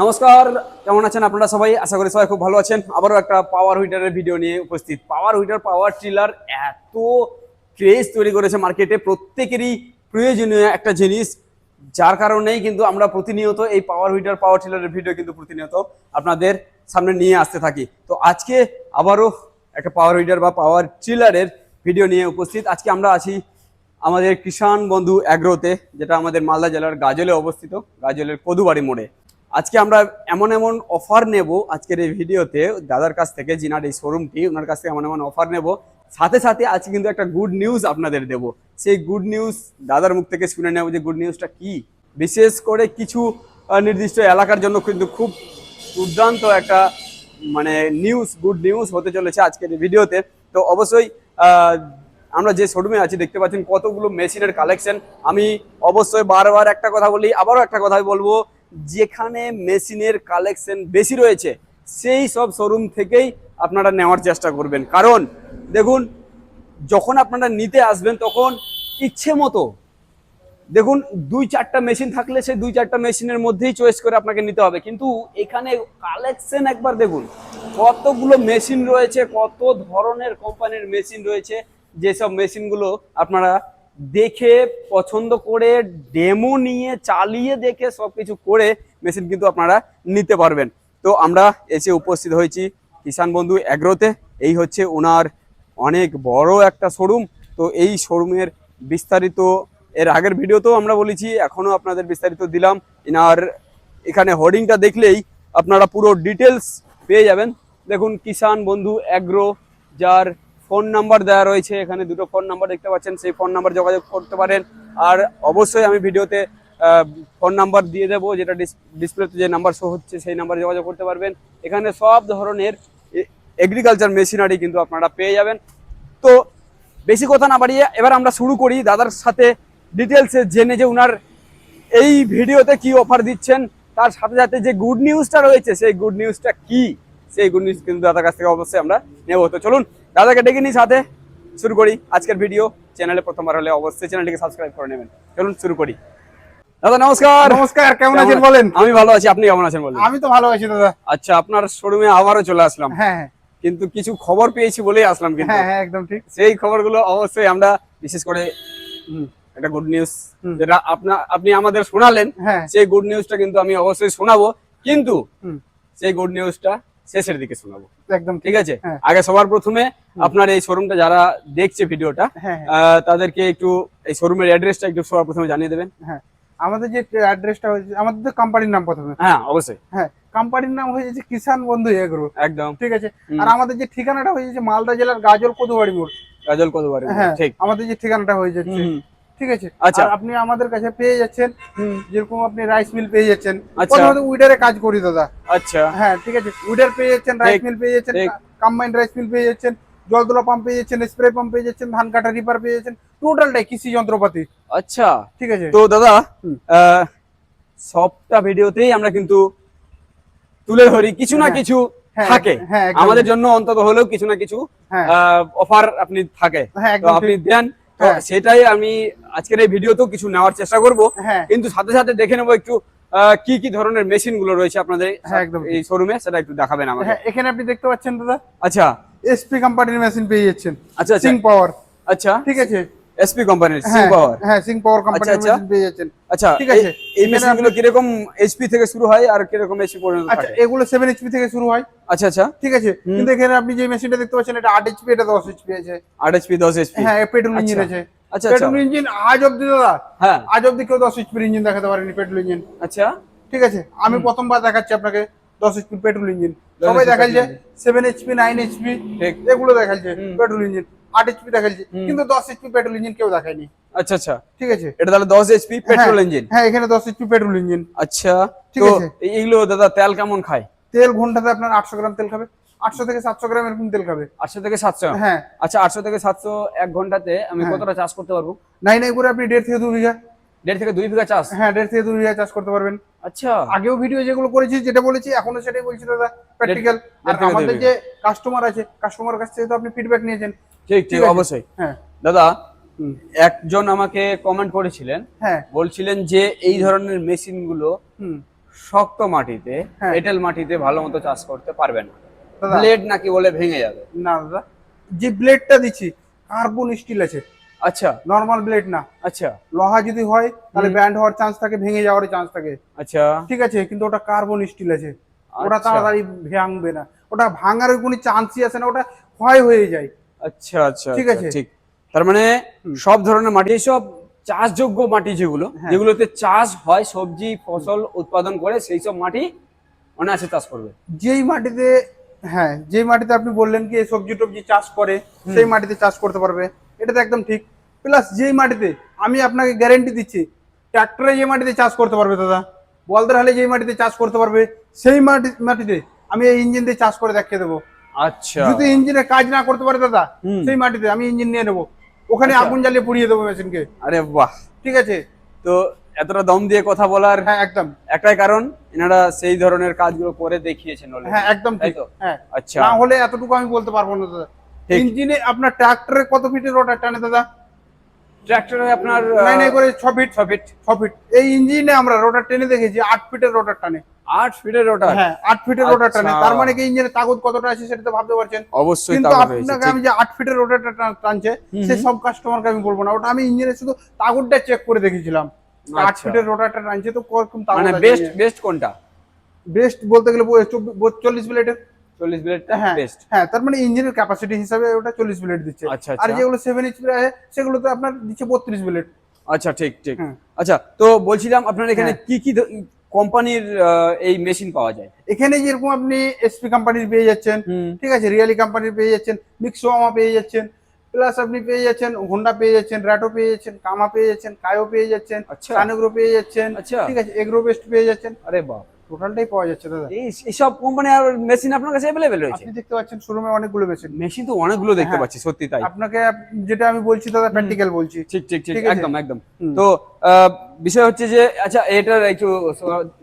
নমস্কার, কেমন আছেন আপনারা সবাই? আশা করি সবাই খুব ভালো আছেন। আবারও একটা পাওয়ার হুইটারের ভিডিও নিয়ে উপস্থিত। পাওয়ার হুইটার পাওয়ার ট্রিলার এত ক্রেজ তৈরি করেছে মার্কেটে প্রত্যেকেরই প্রয়োজনীয় একটা জিনিস, যার কারণেই কিন্তু আমরা প্রতিনিয়ত এই পাওয়ার হুইটার পাওয়ার টিলারের ভিডিও কিন্তু প্রতিনিয়ত আপনাদের সামনে নিয়ে আসতে থাকি। তো আজকে আবারও একটা পাওয়ার হুইটার বা পাওয়ার ট্রিলারের ভিডিও নিয়ে উপস্থিত। আজকে আমরা আছি আমাদের কিষান বন্ধু অ্যাগ্রোতে যেটা আমাদের মালদা জেলার গাজলে অবস্থিত। গাজলের কদুবাড়ি মোড়ে। আজকে আমরা এমন এমন অফার নেব আজকের এই ভিডিওতে, দাদার কাছ থেকে, জিনার এই শোরুমটি ওনার কাছ থেকে এমন এমন অফার নেব। সাথে সাথে আজকে কিন্তু একটা গুড নিউজ আপনাদের দেব। সেই গুড নিউজ দাদার মুখ থেকে শুনে নেব যে গুড নিউজটা কি। বিশেষ করে কিছু নির্দিষ্ট এলাকার জন্য কিন্তু খুব দুর্দান্ত একটা মানে নিউজ গুড নিউজ হতে চলেছে আজকের এই ভিডিওতে। তো অবশ্যই আমরা যে শোরুমে আছি, দেখতে পাচ্ছেন কতগুলো মেশিনের কালেকশন আমি অবশ্যই বারবার একটা কথা বলি, আবারও একটা কথা বলব যেখানে মেশিনের কালেকশন বেশি রয়েছে, সেই সব শোরুম থেকেই আপনারা নেওয়ার চেষ্টা করবেন। কারণ, দেখুন, যখন আপনারা নিতে আসবেন তখন ইচ্ছে মতো, দেখুন, দুই চারটা মেশিন থাকলে সেই দুই চারটা মেশিনের মধ্যেই চয়েস করে আপনাকে নিতে হবে। কিন্তু এখানে কালেকশন একবার দেখুন, কতগুলো মেশিন রয়েছে, কত ধরনের কোম্পানির মেশিন রয়েছে, যেসব মেশিনগুলো আপনারা দেখে, পছন্দ করে ডেমো নিয়ে, চালিয়ে দেখে সব কিছু করে মেশিন কিন্তু আপনারা নিতে পারবেন। তো আমরা এসে উপস্থিত হয়েছি কিষান বন্ধু অ্যাগ্রোতে এই হচ্ছে ওনার অনেক বড় একটা শোরুম তো এই শোরুমের বিস্তারিত, এর আগের ভিডিওতেও আমরা বলেছি এখনও আপনাদের বিস্তারিত দিলাম। এনার এখানে হোর্ডিংটা দেখলেই আপনারা পুরো ডিটেলস পেয়ে যাবেন। দেখুন কিষান বন্ধু অ্যাগ্রো যার ফোন নাম্বার দেওয়া রয়েছে, এখানে দুটো ফোন নাম্বার দেখতে পাচ্ছেন, সেই ফোন নাম্বার যোগাযোগ করতে পারেন। আর অবশ্যই আমি ভিডিওতে ফোন নাম্বার দিয়ে দেবো, যেটা ডিসপ্লেতে যে নাম্বার শো হচ্ছে, সেই নাম্বারে যোগাযোগ করতে পারবেন। এখানে সব ধরনের এগ্রিকালচার মেশিনারি কিন্তু আপনারা পেয়ে যাবেন। তো বেশি কথা না বাড়িয়ে, এবার আমরা শুরু করি। দাদার সাথে ডিটেলসে জেনে যে উনার এই ভিডিওতে কি অফার দিচ্ছেন, তার সাথে সাথে যে গুড নিউজটা রয়েছে, সেই গুড নিউজটা কি? সেই গুড নিউজ কিন্তু দাদার কাছ থেকে অবশ্যই আমরা নেব। তো চলুন দাদাকে ডেকে নিই সাথে। শুরু করি আজকের ভিডিও চ্যানেলে প্রথমবার হলে অবশ্যই চ্যানেলটিকে সাবস্ক্রাইব করে নেবেন। চলুন শুরু করি। দাদা নমস্কার। নমস্কার কেমন আছেন বলেন? আমি ভালো আছি আপনি কেমন আছেন বলেন? আমি তো ভালো আছি দাদা। আচ্ছা আপনার শোরুমে আবারও চলে আসলাম। হ্যাঁ হ্যাঁ। কিন্তু কিছু খবর পেয়েছি বলেই আসলাম কিন্তু। হ্যাঁ হ্যাঁ একদম ঠিক। সেই খবরগুলো অবশ্যই আমরা বিশেষ করে একটা গুড নিউজ যেটা আপনা আপনি আমাদের শোনালেন হ্যাঁ। সেই গুড নিউজটা কিন্তু আমি অবশ্যই শোনাবো। কিন্তু সেই গুড নিউজটা শেষের দিকে শোনাবো। একদম ঠিক আছে? হ্যাঁ। আগে সবার প্রথমে আপনার এই শোরুমটা যারা দেখছে ভিডিওটা হ্যাঁ হ্যাঁ, তাদেরকে একটু এই শোরুমের অ্যাড্রেসটা একটু সবার প্রথমে জানিয়ে দেবেন। হ্যাঁ। আমাদের যে অ্যাড্রেসটা হয়েছে আমাদের তো কোম্পানির নাম প্রথমে। হ্যাঁ অবশ্যই। হ্যাঁ কোম্পানির নাম হয়েছে কিষান বন্ধু এগ্রো। একদম। ঠিক আছে? আর আমাদের যে ঠিকানাটা হয়েছে মালদা জেলার গাজল কদুবাড়ি মোড় কতবার হ্যাঁ ঠিক। আমাদের যে ঠিকানাটা হয়ে যাচ্ছে। ঠিক আছে? আচ্ছা। আপনি আমাদের কাছে পেয়ে যাচ্ছেন যেরকম আপনি রাইস মিল পেয়ে যাচ্ছেন। আচ্ছা। প্রথমত উইডারে কাজ করি দাদা। আচ্ছা। হ্যাঁ ঠিক আছে। উইডার পেয়ে যাচ্ছেন রাইস মিল পেয়ে যাচ্ছেন কম্বাইন্ড রাইস মিল পেয়ে যাচ্ছেন জল তোলা পাম্প পেয়ে যাচ্ছেন স্প্রে পাম্প পেয়ে যাচ্ছেন ধান কাটা রিপার পেয়ে যাচ্ছেন টোটালটাই কৃষি যন্ত্রপাতি। আচ্ছা। ঠিক আছে? তো দাদা আহ, সবটা ভিডিওতেই আমরা কিন্তু তুলে ধরি কিছু না হ্যাঁ। কিছু হ্যাঁ, থাকে। হ্যাঁ। আমাদের জন্য অন্তত হলেও কিছু না কিছু। অফার আপনি থাকে। হ্যাঁ, আপনি দেন তো হ্যাঁ। সেটাই আমি আজকের এই ভিডিওতেও কিছু নেওয়ার চেষ্টা করব। হ্যাঁ। কিন্তু সাথে সাথে দেখে নেব একটু কি কি ধরনের মেশিনগুলো রয়েছে আপনাদের হ্যাঁ, এই শোরুমে সেটা একটু দেখাবেন আমাকে। এখানে আপনি দেখতে পাচ্ছেন দাদা। আচ্ছা। এসপি কোম্পানির মেশিন পেয়ে যাচ্ছেন। আচ্ছা আচ্ছা। সিং পাওয়ার আচ্ছা। ঠিক আছে? এসপি কোম্পানির সিং পাওয়ার হ্যাঁ সিং পাওয়ার কোম্পানির আচ্ছা। মেশিন পেয়ে যাচ্ছেন। আচ্ছা ঠিক আছে। এই- এই এখানে মেশিনগুলো কীরকম এইচপি থেকে শুরু হয় আর কীরকম এইচপি পর্যন্ত থাকে? আচ্ছা এগুলো সেভেন এইচপি থেকে শুরু হয়। আচ্ছা আচ্ছা। ঠিক আছে। কিন্তু এখানে আপনি যে মেশিনটা দেখতে পাচ্ছেন এটা আট এইচপি এটা দশ এইচপি আছে। আট এইচপি দশ এইচপি হ্যাঁ পেট্রোল ইঞ্জিন আচ্ছা। আছে। আচ্ছা আচ্ছা। পেট্রোল ইঞ্জিন আজ অব্দি দাদা হ্যাঁ। আজ অব্দি কেউ দশ এইচপির ইঞ্জিন দেখাতে পারেনি পেট্রোল ইঞ্জিন আচ্ছা। ঠিক আছে। আমি প্রথমবার দেখাচ্ছি আপনাকে দশ এইচপি পেট্রোল ইঞ্জিন সবাই দেখাচ্ছে petrol seven HP nine HP ঠিক। এগুলো দেখাচ্ছে পেট্রোল ইঞ্জিন আট এইচপি দেখাচ্ছে কিন্তু দশ এইচপি পেট্রোল ইঞ্জিন কেউ দেখায়নি। আচ্ছা আচ্ছা। ঠিক আছে? এটা তাহলে দশ এইচপি পেট্রোল ইঞ্জিন হ্যাঁ এখানে দশ এইচপি পেট্রোল ইঞ্জিন আচ্ছা ঠিক আছে। এই- এইগুলো দাদা তেল কেমন খায়? তেল ঘন্টাতে আপনার আটশো গ্রাম তেল খাবে। আটশো থেকে সাতশো গ্রাম এরকম তেল খাবে। আটশো থেকে সাতশো? হ্যাঁ। আচ্ছা আটশো থেকে সাতশো এক ঘন্টাতে আমি হ্যাঁ। কতটা চাষ করতে পারব? নাই নাই করে আপনি দেড় থেকে দু বিঘা দেড় থেকে দুই বিঘা চাষ? হ্যাঁ দেড় থেকে দু বিঘা চাষ করতে পারবেন। আচ্ছা। আগেও ভিডিও যেগুলো করেছি যেটা বলেছি এখনও সেটাই বলছি দাদা প্র্যাকটিক্যাল আর দুই আমাদের যে কাস্টমার আছে কাস্টমারের কাছ থেকে তো আপনি ফিডব্যাক নিয়েছেন। ঠিক ঠিক অবশ্যই। হ্যাঁ। দাদা একজন আমাকে কমেন্ট করেছিলেন। হ্যাঁ। বলছিলেন যে এই ধরনের মেশিনগুলো হুম। শক্ত মাটিতে হ্যাঁ। এঁটেল মাটিতে ভালো মতো চাষ করতে পারবে না। দাদা। ব্লেড নাকি বলে ভেঙে যাবে। না দাদা। যে ব্লেডটা দিচ্ছি কার্বন স্টিল আছে। আচ্ছা। নর্মাল ব্লেড না। আচ্ছা। লোহা যদি হয় তাহলে ব্যান্ড হওয়ার চান্স থাকে ভেঙে যাওয়ার চান্স থাকে। আচ্ছা। ঠিক আছে কিন্তু ওটা কার্বন স্টিল আছে। ওটা আচ্ছা। তাড়াতাড়ি ভাঙবে না। ওটা ভাঙার কোনো চান্সই আছে না ওটা ক্ষয় হয়ে যায়। আচ্ছা আচ্ছা ঠিক আচ্ছা, আছে। ঠিক। তার মানে সব ধরনের মাটি সব চাষযোগ্য মাটি যেগুলো হ্যাঁ। যেগুলোতে চাষ হয় সবজি ফসল উৎপাদন করে সেই সব মাটি অনায়াসে চাষ করবে। যেই মাটিতে হ্যাঁ যেই মাটিতে আপনি বললেন কি সবজি টবজি চাষ করে সেই মাটিতে চাষ করতে পারবে। এটা তো একদম ঠিক। প্লাস যেই মাটিতে আমি আপনাকে গ্যারেন্টি দিচ্ছি ট্রাক্টরে যে মাটিতে চাষ করতে পারবে দাদা বলদের হালে যেই মাটিতে চাষ করতে পারবে সেই মাটি মাটিতে আমি এই ইঞ্জিন দিয়ে চাষ করে দেখিয়ে দেবো। আচ্ছা। যদি ইঞ্জিনের কাজ না করতে পারে দাদা সেই মাটিতে আমি ইঞ্জিন নিয়ে নেব। ওখানে আচ্ছা। আগুন জ্বালিয়ে পুড়িয়ে দেবো মেশিনকে। আরে বাহ। ঠিক আছে? তো এতটা দম দিয়ে কথা বলার হ্যাঁ একদম। একটাই কারণ এনারা সেই ধরনের কাজগুলো করে দেখিয়েছেন। হ্যাঁ একদম তাই ঠিক। তো? হ্যাঁ। আচ্ছা। না হলে এতটুকু আমি বলতে পারব না দাদা। ইঞ্জিনে আপনার ট্রাক্টরে কত ফিটের রোটার টানে দাদা? ট্রাক্টরে আপনার নাইন করে ছ ফিট ছ ফিট ছ ফিট এই ইঞ্জিনে আমরা রোটার টেনে দেখেছি আট ফিটের রোটার টানে। আট ফিটের রোটার হ্যাঁ আট ফিটের রোটার টানে। তার আচ্ছা। মানে কি ইঞ্জিনের তাগুদ কতটা আছে সেটা তো ভাবতে পারছেন? অবশ্যই কিন্তু আপনাকে আমি যে আট ফিটের রোটারটা টানছে সে সব কাস্টমারকে আমি বলব না। ওটা আমি ইঞ্জিনের শুধু তাগুদটা চেক করে দেখেছিলাম। আট আচ্ছা। ফিটের রোটারটা টানছে তো কম মানে বেস্ট বেস্ট কোনটা? বেস্ট বলতে গেলে চল্লিশ প্লেটের চল্লিশ ব্লেডটা হ্যাঁ বেস্ট হ্যাঁ তার মানে ইঞ্জিনের ক্যাপাসিটি হিসাবে ওটা 40 ব্লেড দিচ্ছে। আচ্ছা, আচ্ছা আর যেগুলো সেভেন ইঞ্চি আছে সেগুলো তো আপনার দিচ্ছে 32 ব্লেড আচ্ছা ঠিক ঠিক। হ্যাঁ। আচ্ছা তো বলছিলাম আপনার এখানে হ্যাঁ। কি কি কোম্পানির এই মেশিন পাওয়া যায়? এখানে যেরকম আপনি এসপি কোম্পানির পেয়ে যাচ্ছেন ঠিক আছে রিয়ালি কোম্পানির পেয়ে যাচ্ছেন মিক্সোয়ামা পেয়ে যাচ্ছেন প্লাস আপনি পেয়ে যাচ্ছেন হোন্ডা পেয়ে যাচ্ছেন র্যাটো পেয়ে যাচ্ছেন কামা পেয়ে যাচ্ছেন কায়ো পেয়ে যাচ্ছেন আচ্ছা। কানেগ্রো পেয়ে যাচ্ছেন আচ্ছা। ঠিক আছে এগ্রো বেস্ট পেয়ে যাচ্ছেন। আরে বাবা টোটালটাই পাওয়া যাচ্ছে দাদা। এই এইসব কোম্পানি আর মেশিন আপনার কাছে অ্যাভেলেবেল রয়েছে? আপনি দেখতে পাচ্ছেন শোরুমে অনেকগুলো মেশিন মেশিন তো অনেকগুলো দেখতে হ্যাঁ। পাচ্ছি সত্যি তাই। আপনাকে যেটা আমি বলছি দাদা প্র্যাকটিক্যাল বলছি। ঠিক ঠিক ঠিক? একদম একদম। তো বিষয় হচ্ছে যে আচ্ছা এটার একটু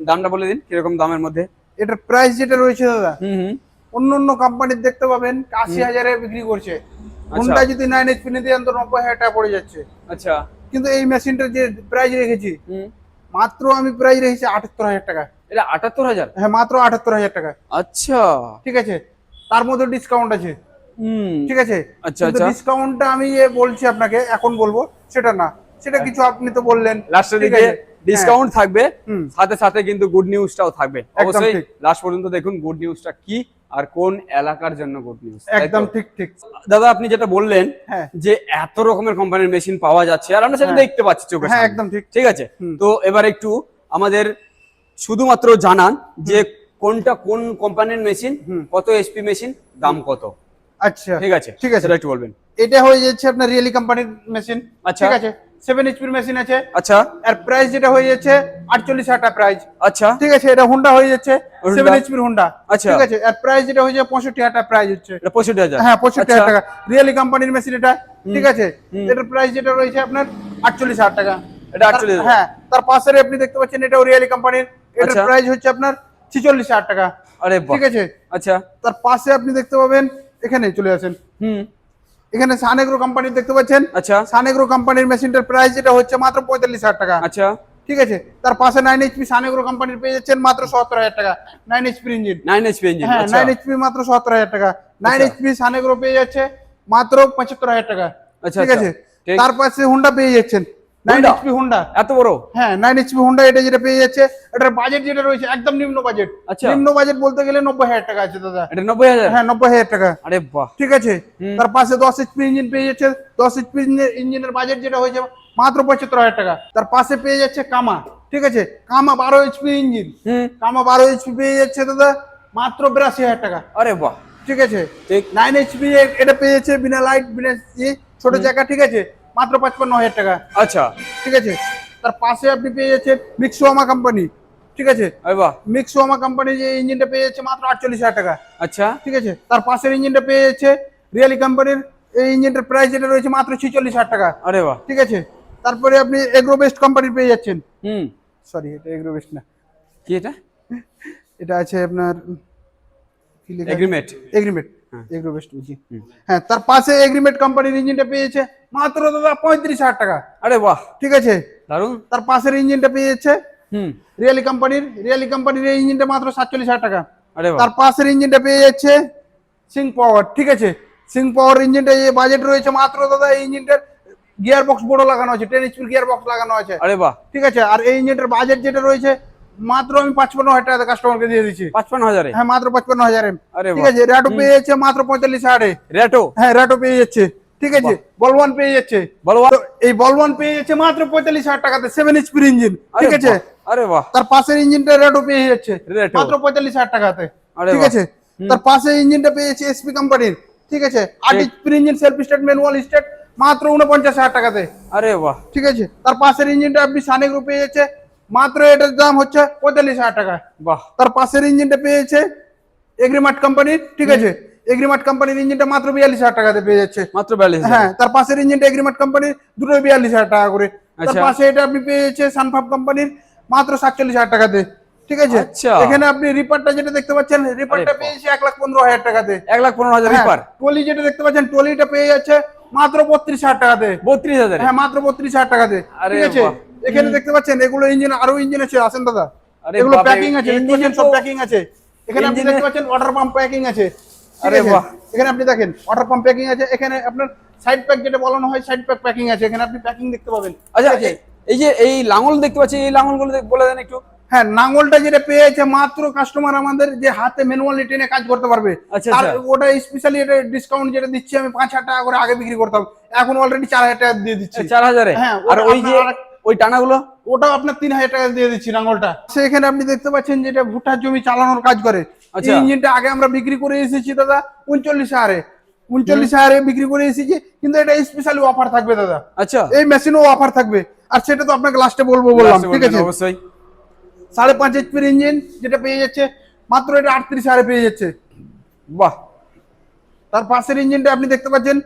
দামটা বলে দিন কীরকম দামের মধ্যে? এটার প্রাইস যেটা রয়েছে দাদা হুম হুম। অন্য অন্য কোম্পানির দেখতে পাবেন আশি হাজারে বিক্রি করছে। হোন্ডা যদি নাইন এইচপি নিতে যান তো নব্বই হাজার টাকা পড়ে যাচ্ছে। আচ্ছা। কিন্তু এই মেশিনটার যে প্রাইস রেখেছি মাত্র আমি প্রাইস রেখেছি আটাত্তর হাজার টাকা। এটা আটাত্তর হাজার? হ্যাঁ মাত্র আটাত্তর হাজার টাকা। আচ্ছা। ঠিক আছে? তার মধ্যে ডিসকাউন্ট আছে। ঠিক আছে? আচ্ছা, আচ্ছা। ডিসকাউন্টটা আমি বলছি আপনাকে এখন বলব সেটা না। সেটা কিছু আপনি তো বললেন। লাস্টের দিকে ডিসকাউন্ট থাকবে। সাথে সাথে কিন্তু গুড নিউজটাও থাকবে। অবশ্যই। লাস্ট পর্যন্ত দেখুন গুড নিউজটা কি আর কোন এলাকার জন্য গুড নিউজ একদম ঠিক ঠিক। দাদা আপনি যেটা বললেন হ্যাঁ। যে এত রকমের কোম্পানির মেশিন পাওয়া যাচ্ছে আর আমরা সেটা হ্যাঁ। দেখতে পাচ্ছি চোখে হ্যাঁ একদম ঠিক। ঠিক আছে? তো এবার একটু আমাদের শুধুমাত্র জানান যে কোনটা কোন কোম্পানির মেশিন কত এসপি মেশিন দাম কত। আচ্ছা। ঠিক আছে? ঠিক আছে। একটু বলবেন। এটা হয়ে যাচ্ছে আপনার রিয়েলি কোম্পানির মেশিন। আচ্ছা। ঠিক আছে? সেভেন এইচপির মেশিন আছে। আচ্ছা। আর প্রাইস যেটা হয়ে যাচ্ছে আটচল্লিশ হাজার টাকা প্রাইস আচ্ছা। ঠিক আছে? এটা হুন্ডা হয়ে যাচ্ছে সেভেন এইচপির হুন্ডা আচ্ছা। ঠিক আছে? আর প্রাইস যেটা হয়ে যাচ্ছে পঁয়ষট্টি হাজার প্রাইস হচ্ছে। পঁয়ষট্টি হাজার। হ্যাঁ পঁয়ষট্টি আচ্ছা। হাজার টাকা। রিয়েলি কোম্পানির মেশিন এটা। ঠিক আছে। এটার প্রাইস যেটা রয়েছে আপনার আটচল্লিশ হাজার টাকা। এটা 48,000 তার- হ্যাঁ তার পাশে আপনি দেখতে পাচ্ছেন এটাও রিয়েলি কোম্পানির। এটার আচ্ছা। প্রাইস হচ্ছে আপনার ছিচল্লিশ হাজার টাকা। আরে ঠিক আছে? আচ্ছা। তার পাশে আপনি দেখতে পাবেন এখানে চলে আসেন। হুম। এখানে সানেগ্রো কোম্পানির দেখতে পাচ্ছেন? আচ্ছা। সানেগ্রো কোম্পানির মেশিনটার প্রাইস যেটা হচ্ছে মাত্র হাজার টাকা। আচ্ছা। ঠিক আছে? তার পাশে নাইন এইচপি সানেগ্রো কোম্পানির পেয়ে যাচ্ছেন মাত্র সত্তর হাজার টাকা। Nine HP engine nine SP engine হ্যাঁ আচ্ছা। নাইন এইচপি মাত্র সত্তর হাজার টাকা। নাইন আচ্ছা। এইচপি সানেগ্রো পেয়ে যাচ্ছে মাত্র পঁচাত্তর হাজার টাকা। আচ্ছা, ঠিক আচ্ছা। আছে? তার পাশে হুন্ডা পেয়ে যাচ্ছেন। নাইন এইচপি হুন্ডা এত বড়? হ্যাঁ নাইন এইচপি হুন্ডা এটা যেটা পেয়ে যাচ্ছে এটার বাজেট যেটা রয়েছে একদম নিম্ন বাজেট আচ্ছা। নিম্ন বাজেট বলতে গেলে নব্বই হাজার টাকা আছে দাদা। এটা নব্বই হাজার? হ্যাঁ নব্বই হাজার টাকা। আরে বাহ। ঠিক আছে? তার পাশে দশ এইচপি ইঞ্জিন পেয়ে যাচ্ছে দশ এইচপি ইঞ্জিনের বাজেট যেটা হয়েছে মাত্র পঁচাত্তর হাজার টাকা। তার পাশে পেয়ে যাচ্ছে কামা ঠিক আছে? কামা বারো এইচপি ইঞ্জিন কামা বারো এইচপি পেয়ে যাচ্ছে দাদা মাত্র বিরাশি হাজার টাকা। আরে বাহ। ঠিক আছে? ঠিক। নাইন এইচপি এটা পেয়ে যাচ্ছে বিনা লাইট বিনা ইয়ে, ছোট জায়গা ঠিক আছে? মাত্র পাঁচপান্ন হাজার টাকা। আচ্ছা। ঠিক আছে? তার পাশে আপনি পেয়ে যাচ্ছেন মিক্সোয়ামা কোম্পানি ঠিক আছে? মিক্সোয়ামা কোম্পানি যে ইঞ্জিনটা পেয়ে যাচ্ছে মাত্র আটচল্লিশ হাজার টাকা। আচ্ছা। ঠিক আছে? তার পাশের ইঞ্জিনটা পেয়ে যাচ্ছে রিয়ালি কোম্পানির এই ইঞ্জিনটার প্রাইস যেটা রয়েছে মাত্র ছিচল্লিশ হাজার টাকা। আরে বাহ। ঠিক আছে? তারপরে আপনি এগ্রো বেস্ট কোম্পানির পেয়ে যাচ্ছেন। হুম। সরি এটা এগ্রো বেস্ট না। কি এটা? এটা আছে আপনার এগ্রিমেন্ট এগ্রিমেন্ট এগ্রো বেস্ট বুঝি হ্যাঁ তার পাশে এগ্রিমেন্ট কোম্পানির ইঞ্জিনটা পেয়েছে মাত্র দাদা পঁয়ত্রিশ হাজার টাকা। আরে বাহ। ঠিক আছে? দারুণ তার পাশের ইঞ্জিনটা পেয়ে যাচ্ছে হুম। রিয়ালি কোম্পানির রিয়ালি কোম্পানির এই ইঞ্জিনটা মাত্র সাতচল্লিশ হাজার টাকা। আরে তার পাশের ইঞ্জিনটা পেয়ে যাচ্ছে সিং পাওয়ার ঠিক আছে? সিং পাওয়ার ইঞ্জিনটা যে বাজেট রয়েছে মাত্র দাদা এই ইঞ্জিনটার গিয়ার বক্স বড় লাগানো আছে টেন এইচপির গিয়ার বক্স লাগানো আছে। আরে বাহ। ঠিক আছে? আর এই ইঞ্জিনটার বাজেট যেটা রয়েছে মাত্র আমি পাঁচপান্ন হাজার টাকা কাস্টমারকে দিয়ে দিচ্ছি পাঁচপান্ন হাজারে? হ্যাঁ মাত্র পাঁচপান্ন হাজারে। ঠিক আছে র্যাটো পেয়ে যাচ্ছে মাত্র পঁয়তাল্লিশ হাজারে। রেটো হ্যাঁ র্যাটো পেয়ে যাচ্ছে। ঠিক আছে বলওয়ান পেয়ে যাচ্ছে। এই বলওয়ান পেয়ে যাচ্ছে মাত্র পঁয়তাল্লিশ হাজার টাকাতে সেভেন এইচপির ইঞ্জিন ঠিক আছে? আরে বাহ। তার পাশের ইঞ্জিনটা রেটও পেয়ে যাচ্ছে। মাত্র পঁয়তাল্লিশ হাজার টাকাতে। ঠিক আছে? তার পাশে ইঞ্জিনটা পেয়েছে এসপি কোম্পানির ঠিক আছে? আট এইচপির engine self start manual start মাত্র উনপঞ্চাশ হাজার টাকাতে। আরে বাহ। ঠিক আছে? তার পাশের ইঞ্জিনটা আপনি সানে গ্রুপ পেয়ে যাচ্ছে। মাত্র এটার দাম হচ্ছে পঁয়তাল্লিশ হাজার টাকা। বাহ। তার পাশের ইঞ্জিনটা পেয়েছে এগ্রিমার্ট কোম্পানির ঠিক আছে? এগ্রিমার্ট কোম্পানির ইঞ্জিনটা মাত্র বিয়াল্লিশ হাজার টাকাতে পেয়ে যাচ্ছে। মাত্র বিয়াল্লিশ হ্যাঁ তার পাশের ইঞ্জিনটা এগ্রিমেন্ট কোম্পানির দুটো বিয়াল্লিশ হাজার টাকা করে। তার আচ্ছা। পাশে এটা আপনি পেয়েছে সানফাব কোম্পানির মাত্র সাতচল্লিশ হাজার টাকাতে। ঠিক আছে? আচ্ছা। এখানে আপনি রিপারটা যেটা দেখতে পাচ্ছেন রিপারটা পেয়েছে এক লাখ পনেরো হাজার টাকাতে। এক লাখ পনেরো হাজার রিপার। টলি যেটা দেখতে পাচ্ছেন টলিটা পেয়ে যাচ্ছে মাত্র বত্রিশ হাজার টাকাতে। বত্রিশ হাজার? হ্যাঁ মাত্র বত্রিশ হাজার টাকাতে। ঠিক আছে। এখানে দেখতে পাচ্ছেন এগুলো ইঞ্জিন আরও ইঞ্জিন আছে আসেন দাদা? এগুলো প্যাকিং আছে এ সব প্যাকিং আছে। এখানে আপনি দেখতে পাচ্ছেন ওয়াটার পাম্প প্যাকিং আছে। আরে বাহ। এখানে আপনি দেখেন ওয়াটার পাম্প প্যাকিং আছে এখানে আপনার সাইড প্যাক যেটা বলানো হয় সাইড প্যাক প্যাকিং আছে এখানে আপনি প্যাকিং দেখতে পাবেন। আচ্ছা এই- যে এই লাঙল দেখতে পাচ্ছি এই লাঙলগুলো বলে দেন একটু। হ্যাঁ নাঙ্গলটা যেটা পেয়েছে মাত্র কাস্টমার আমাদের যে হাতে ম্যানুয়ালি টেনে কাজ করতে পারবে। আচ্ছা, আর আচ্ছা। ওটা স্পেশালি এটা ডিসকাউন্ট যেটা দিচ্ছি আমি পাঁচ হাজার টাকা করে আগে বিক্রি করতাম। এখন অলরেডি চার হাজার টাকা দিয়ে দিচ্ছি। চার হাজারে? হ্যাঁ, আর ওই যে ওই টানাগুলো? ওটাও আপনার তিন হাজার টাকা দিয়ে দিচ্ছি নাঙ্গলটা সেখানে আপনি দেখতে পাচ্ছেন যেটা ভুট্টার জমি চালানোর কাজ করে। আচ্ছা। ইঞ্জিনটা আগে আমরা বিক্রি করে এসেছি দাদা উনচল্লিশ হাজারে উনচল্লিশ হাজারে বিক্রি করে এসেছি কিন্তু এটা স্পেশালি অফার থাকবে দাদা। আচ্ছা। এই মেশিনও অফার থাকবে। আর সেটা তো আপনাকে লাস্টে বলব বললাম ঠিক আছে? অবশ্যই। সাড়ে পাঁচ এইচপির ইঞ্জিন যেটা পেয়ে যাচ্ছে মাত্র এটা আটত্রিশ হাজারে পেয়ে যাচ্ছে। বাহ। তার পাশের ইঞ্জিনটা আপনি দেখতে পাচ্ছেন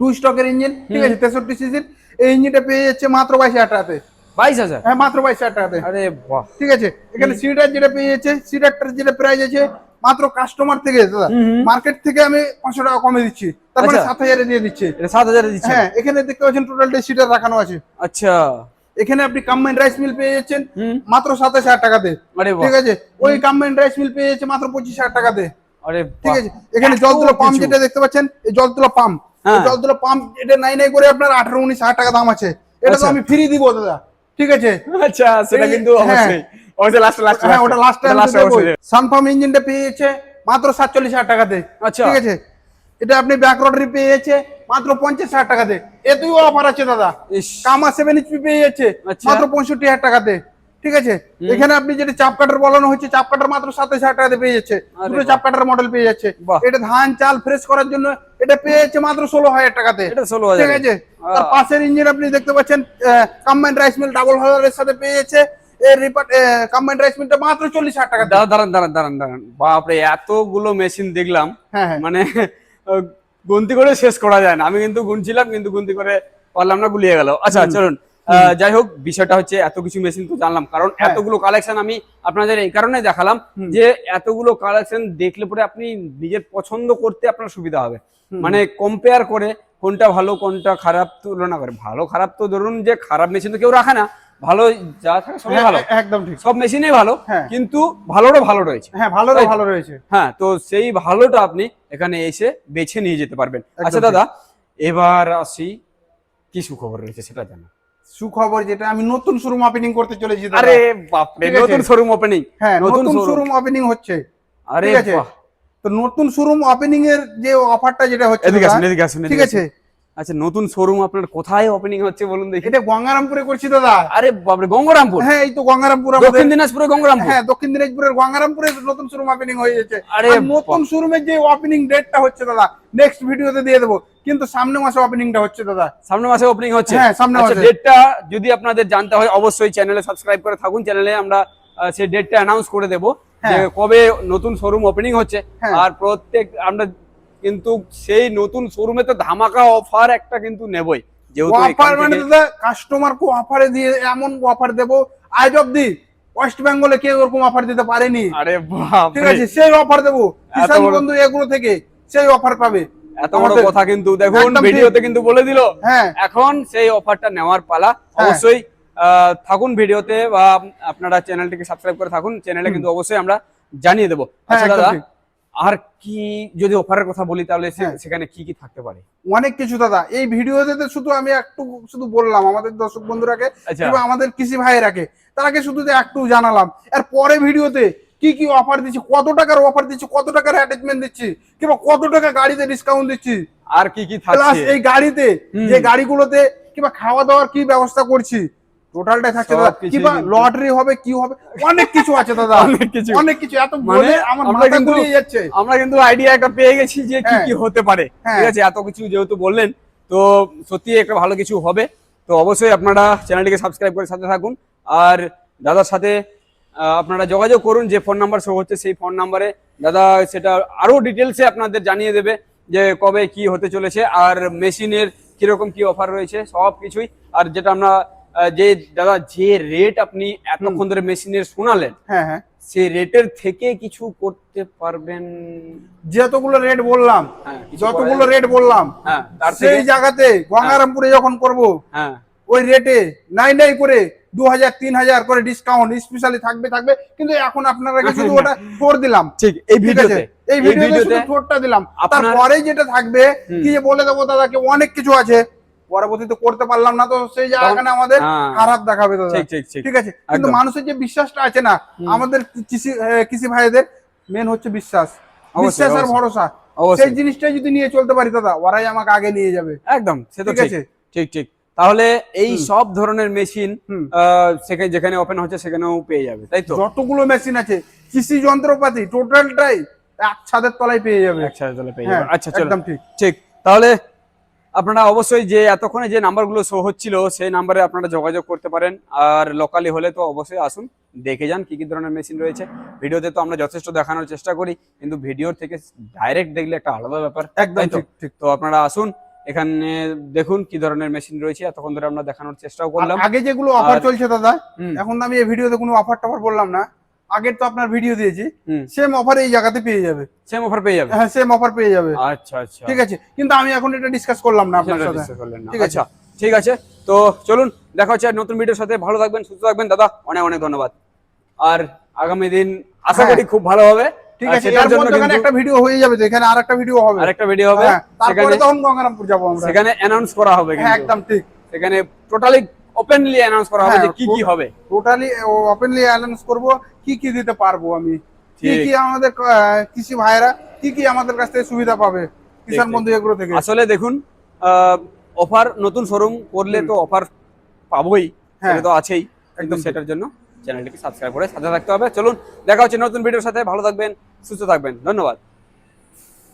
টু স্টকের ইঞ্জিন ঠিক আছে? তেষট্টি সিসির এই ইঞ্জিনটা পেয়ে যাচ্ছে মাত্র বাইশ হাজার টাকাতে। বাইশ হাজার? হ্যাঁ মাত্র বাইশ হাজার টাকাতে। আরে বাহ। ঠিক আছে? এখানে সিডার যেটা পেয়ে যাচ্ছে সিডারটার যেটা প্রাইস আছে মাত্র কাস্টমার থেকে দাদা। মার্কেট থেকে আমি পাঁচশো টাকা কমে দিচ্ছি। তারপরে আচ্ছা। সাত হাজারে দিয়ে দিচ্ছে। সাত হাজারে দিচ্ছে? হ্যাঁ এখানে দেখতে পাচ্ছেন টোটালটা সিডার রাখানো আছে। আচ্ছা। এখানে আপনি কাম্বাইন রাইস মিল পেয়ে যাচ্ছেন মাত্র সাতাশ হাজার টাকাতে। ঠিক আছে? ওই কাম্বাইন রাইস মিল পেয়ে যাচ্ছে মাত্র পঁচিশ হাজার টাকাতে। ঠিক আছে? এখানে জল তোলা পাম্প যেটা দেখতে পাচ্ছেন এই জল তোলা পাম্প। জল তোলা পাম্প এটা নাই নাই করে আপনার আঠারো উনিশ হাজার টাকা দাম আছে। এটা তো আচ্ছা। আমি ফ্রি দিব দাদা। ঠিক আছে? আচ্ছা সেটা কিন্তু। অবশ্যই। অবশ্যই লাস্ট লাস্ট হ্যাঁ ওটা লাস্ট লাস্ট সানফার্ম ইঞ্জিনটা পেয়ে মাত্র সাতচল্লিশ হাজার টাকাতে। আচ্ছা। ঠিক আছে? এটা আপনি ব্যাক রোটারি পেয়ে মাত্র পঞ্চাশ হাজার টাকাতে। এতেও অফার আছে দাদা। কামা সেভেন এইচপি পেয়ে যাচ্ছে আচ্ছা। মাত্র পঁয়ষট্টি হাজার টাকাতে। ঠিক আছে? এখানে আপনি যেটা চাপ কাটার বলানো হচ্ছে চাপ কাটার মাত্র সাতাশ হাজার টাকাতে পেয়ে যাচ্ছে দুটো চাপ কাটার মডেল পেয়ে যাচ্ছে এটা ধান চাল ফ্রেশ করার জন্য এটা পেয়েছে মাত্র ষোলো হাজার টাকাতে। এটা ষোলো ঠিক আছে? তার পাশের ইঞ্জিন আপনি দেখতে পাচ্ছেন কম্বাইন্ড রাইস মিল ডাবল হাজারের সাথে পেয়েছে। এর কম্বাইন্ড রাইস মিলটা মাত্র চল্লিশ হাজার টাকা। দাঁড়ান দাঁড়ান দাঁড়ান দাঁড়ান বাপরে এতগুলো মেশিন দেখলাম। হ্যাঁ হ্যাঁ। মানে গুনতি করে শেষ করা যায় না। আমি কিন্তু গুনছিলাম কিন্তু গুনতি করে পারলাম না গুলিয়ে গেল। আচ্ছা চলুন। যাই হোক বিষয়টা হচ্ছে এত কিছু মেশিন তো জানলাম। কারণ হ্যাঁ। এতগুলো কালেকশন আমি আপনাদের এই কারণে দেখালাম যে এতগুলো কালেকশন দেখলে পরে আপনি নিজের পছন্দ করতে আপনার সুবিধা হবে। মানে কম্পেয়ার করে কোনটা ভালো কোনটা খারাপ তুলনা করে। ভালো খারাপ তো ধরুন যে খারাপ মেশিন তো কেউ রাখে না। ভালো যা থাকে সবই ভালো। হ্যাঁ, একদম ঠিক। সব মেশিনই ভালো হ্যাঁ। কিন্তু ভালোরও ভালো রয়েছে। হ্যাঁ ভালো ভালো রয়েছে। হ্যাঁ তো সেই ভালোটা আপনি এখানে এসে বেছে নিয়ে যেতে পারবেন। আচ্ছা দাদা এবার আসি কি সুখবর রয়েছে সেটা জানো? সুখবর যেটা আমি নতুন শোরুম ওপেনিং করতে চলেছি। আরে বাপরে নতুন শোরুম ওপেনিং হ্যাঁ নতুন শোরুম ওপেনিং হচ্ছে আরে ঠিক আছে। তো নতুন শোরুম ওপেনিং এর যে অফারটা যেটা হচ্ছে ঠিক আছে। আচ্ছা নতুন শোরুম আপনার কোথায় ওপেনিং হচ্ছে বলুন দেখি। এটা গঙ্গারামপুরে করছি দাদা। আরে বাপরে গঙ্গারামপুর? হ্যাঁ এই তো গঙ্গারামপুর দক্ষিণ দিনাজপুরে গঙ্গারামপুর? হ্যাঁ দক্ষিণ দিনাজপুরের গঙ্গারামপুরে নতুন শোরুম ওপেনিং হয়ে যাচ্ছে। আরে নতুন শোরুমের যে ওপেনিং ডেটটা হচ্ছে দাদা নেক্সট ভিডিওতে দিয়ে দেবো। কিন্তু সামনে মাসে ওপেনিংটা হচ্ছে দাদা। সামনে মাসে ওপেনিং হচ্ছে? হ্যাঁ, সামনে আচ্ছা, মাসে। ডেটটা যদি আপনাদের জানতে হয় অবশ্যই চ্যানেলে সাবস্ক্রাইব করে থাকুন। চ্যানেলে আমরা সেই ডেটটা অ্যানাউন্স করে দেবো যে হ্যাঁ। কবে নতুন শোরুম ওপেনিং হচ্ছে। হ্যাঁ। আর প্রত্যেক আমরা কিন্তু সেই নতুন শোরুমে তো ধামাকা অফার একটা কিন্তু নেবই যেহেতু অফার মানে কাস্টমার কো অফারে দিয়ে এমন অফার দেবো আজ অব্দি ওয়েস্ট বেঙ্গলে কেউ এরকম অফার দিতে পারেনি। আরে ঠিক আছে সেই অফার দেবো। কিষান বন্ধু এগুলো থেকে সেই অফার পাবে। এত বড় কথা কিন্তু দেখুন। ভিডিওতে কিন্তু বলে দিল। হ্যাঁ। এখন সেই অফারটা নেওয়ার পালা। হ্যাঁ। অবশ্যই আহ, থাকুন ভিডিওতে বা আপনারা চ্যানেলটিকে সাবস্ক্রাইব করে থাকুন। চ্যানেলে কিন্তু অবশ্যই আমরা জানিয়ে দেবো। হ্যাঁ, আচ্ছা দাদা। আর কি যদি অফারের কথা বলি তাহলে হ্যাঁ। সেখানে কি কি থাকতে পারে? অনেক কিছু দাদা। এই ভিডিওতে শুধু আমি একটু শুধু বললাম আমাদের দর্শক বন্ধুরাকে আচ্ছা। কিংবা আমাদের কৃষি ভাইয়েরাকে। তারাকে শুধু যে একটু জানালাম। আর পরে ভিডিওতে কি কি অফার দিচ্ছি কত টাকার অফার দিচ্ছি কত টাকার অ্যাটাচমেন্ট দিচ্ছি কিংবা কত টাকা গাড়িতে ডিসকাউন্ট দিচ্ছি। আর কি কি প্লাস এই গাড়িতে। যে গাড়িগুলোতে কিংবা খাওয়া দাওয়ার কি ব্যবস্থা করছি টোটালটাই থাকছে দাদা। কিন্তু। লটারি হবে কি হবে অনেক কিছু আছে দাদা। অনেক কিছু। অনেক কিছু এত মানে বলে আমার মাথা ঘুরিয়ে যাচ্ছে। আমরা কিন্তু আইডিয়া একটা পেয়ে গেছি যে কি হ্যাঁ। কি হতে পারে। হ্যাঁ। ঠিক আছে? এত কিছু যেহেতু বললেন তো সত্যি একটা ভালো কিছু হবে। তো অবশ্যই আপনারা চ্যানেলটিকে সাবস্ক্রাইব করে সাথে থাকুন। আর দাদার সাথে আপনারা যোগাযোগ করুন যে ফোন নাম্বার শো হচ্ছে সেই ফোন নাম্বারে দাদা সেটা আরও ডিটেলসে আপনাদের জানিয়ে দেবে যে কবে কি হতে চলেছে। আর মেশিনের কীরকম কি অফার রয়েছে সব কিছুই আর যেটা আমরা যে দাদা যে রেট আপনি এতক্ষণ ধরে মেশিনের শোনালেন হ্যাঁ হ্যাঁ। সেই রেটের থেকে কিছু করতে পারবেন? যতগুলো রেট বললাম হ্যাঁ, যতগুলো রেট বললাম? হ্যাঁ সেই জায়গাতে গঙ্গারামপুরে যখন করব হ্যাঁ। ওই রেটে নাই নাই করে দু হাজার তিন হাজার করে ডিসকাউন্ট স্পেশালি থাকবে থাকবে। কিন্তু এখন আপনারা শুধু ওটা ফোর দিলাম। ঠিক এই ভিডিওতে। এই ভিডিওতে শুধু ঠোরটা দিলাম। তারপরে যেটা থাকবে। কি বলে দেবো দাদাকে অনেক কিছু আছে। পরবর্তীতে করতে পারলাম না তো সেই জায়গাখানে আমাদের হ্যাঁ। খারাপ দেখাবে দাদা ঠিক আছে? কিন্তু মানুষের যে বিশ্বাসটা আছে না আমাদের কৃষি কৃষি ভাইদের মেন হচ্ছে বিশ্বাস। বিশ্বাস আর ভরসা। সেই জিনিসটা যদি নিয়ে চলতে পারি দাদা ওরাই আমাকে আগে নিয়ে যাবে। একদম সে তো ঠিক আছে? ঠিক ঠিক। তাহলে এই সব ধরনের মেশিন। সেখানে যেখানে ওপেন হচ্ছে সেখানেও পেয়ে যাবে তাই তো? যতগুলো মেশিন আছে কৃষি যন্ত্রপাতি টোটালটাই এক ছাদের তলায় পেয়ে যাবে। একসাথে তাহলে পেয়ে হ্যাঁ যাবে আচ্ছা একদম ঠিক। ঠিক তাহলে আপনারা অবশ্যই যে এতক্ষণে যে নাম্বারগুলো শো হচ্ছিল সেই নাম্বারে আপনারা যোগাযোগ করতে পারেন। আর লোকালি হলে তো অবশ্যই আসুন দেখে যান কি কি ধরনের মেশিন রয়েছে। ভিডিওতে তো আমরা যথেষ্ট দেখানোর চেষ্টা করি কিন্তু ভিডিওর থেকে ডাইরেক্ট দেখলে একটা আলাদা ব্যাপার একদম তো? ঠিক ঠিক। তো আপনারা আসুন এখানে দেখুন কি ধরনের মেশিন রয়েছে এতক্ষণ ধরে আমরা দেখানোর চেষ্টাও করলাম। আগে যেগুলো অফার চলছে দাদা এখন আমি এই ভিডিওতে কোনো অফার টফার বললাম না। আগের তো আপনার ভিডিও দিয়েছি সেম অফার এই জায়গাতে পেয়ে যাবে। সেম অফার পেয়ে যাবে? হ্যাঁ সেম অফার পেয়ে যাবে। আচ্ছা আচ্ছা। ঠিক আছে কিন্তু আমি এখন এটা ডিসকাস করলাম না আপনার সাথে। ঠিক আছে। আচ্ছা ঠিক আছে। তো চলুন দেখা হচ্ছে নতুন ভিডিওর সাথে। ভালো থাকবেন সুস্থ থাকবেন। দাদা অনেক অনেক ধন্যবাদ। আর আগামী দিন আশা হ্যাঁ। করি খুব ভালো হবে। ঠিক আছে এর জন্য কিন্তু একটা ভিডিও হয়ে যাবে তো এখানে আর একটা ভিডিও হবে। আরেকটা ভিডিও হবে। হ্যাঁ, তারপরে সেখানে তখন গঙ্গারামপুর যাব আমরা। সেখানে অ্যানাউন্স করা হবে হ্যাঁ কিন্তু। একদম ঠিক। সেখানে টোটালি ওপেনলি অ্যানাউন্স করা হবে হ্যাঁ, যে কি কি হবে। টোটালি ওপেনলি অ্যানাউন্স করব কি কি দিতে পারব আমি? কি কি আমাদের কৃষি ভাইরা কি কি আমাদের কাছ থেকে সুবিধা পাবে ঠিক। বন্ধু এগুলো থেকে? আসলে দেখুন অফার নতুন শোরুম করলে তো অফার পাবোই হ্যাঁ। সেটা তো আছেই। একদম সেটার জন্য চ্যানেলটিকে সাবস্ক্রাইব করে সাথে থাকতে হবে। চলুন দেখা হচ্ছে নতুন ভিডিওর সাথে। ভালো থাকবেন সুস্থ থাকবেন। ধন্যবাদ।